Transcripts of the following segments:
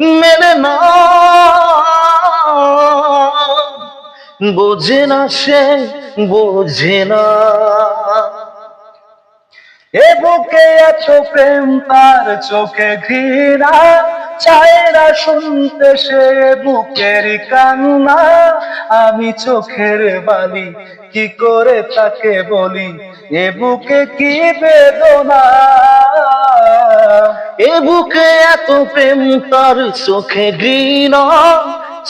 মেলে না। বোঝে না সে, বোঝে না। এ বুকে আছো প্রেম, তার চোখে ঘৃণা। চায় না শুনতে সে বুকের কান্না। আমি চোখের বালি, কি করে তাকে বলি? এ বুকে কি বেদনা? বুকে এত প্রেম তার চোখে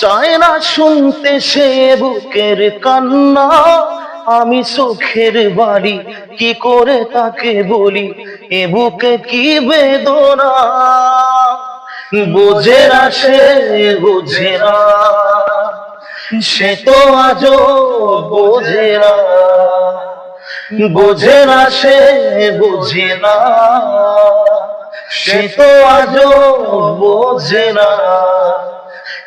চায় না শুনতে সে বুকের কান্না। আমি চোখের বাড়ি কি করে তাকে বলি? এ বুকে কি বেদনা? বোঝে না সে, বোঝে না। সে তো আজও বোঝে না। বোঝে না সে, বোঝে না। সে তো আজও বোঝে না।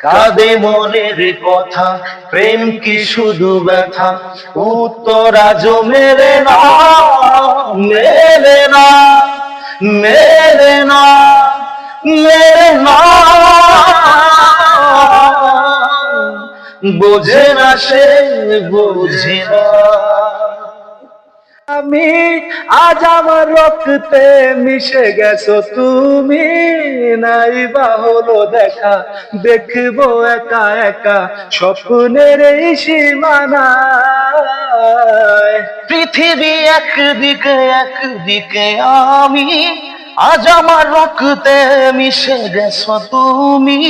কাঁদে মনের কথা, প্রেম কি শুধু ব্যথা? উত্তর আজও মেলে না মেলে না মেলে না মেলে না। বোঝে না সে, বোঝে না। আমি আজ আমার রক্তে মিশে গেছো তুমি। নাই বা হলো দেখা, দেখব একা একা স্বপ্নের এই সীমানা পৃথিবী একদিকে একদিকে আমি আজ আমার রক্তে মিশে গেছো তুমি।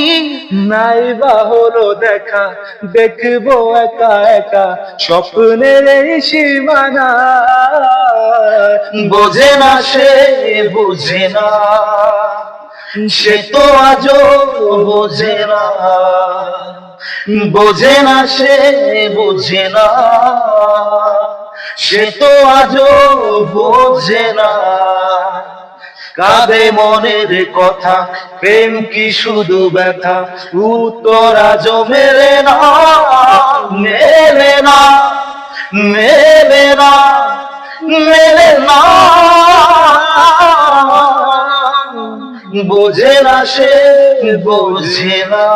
নাই বা হলো দেখা দেখব একা একা স্বপ্নের এই সীমানায় বোঝে না সে বোঝে না। সে তো আজও বোঝে না। বোঝে না সে বোঝে না। সে তো আজও বোঝে না। কাঁদে মনের কথা, প্রেম কি শুধু ব্যথা? উত্তর মেলে না মেলে না মেলে না মেলে না। বোঝে না সে, বোঝে না।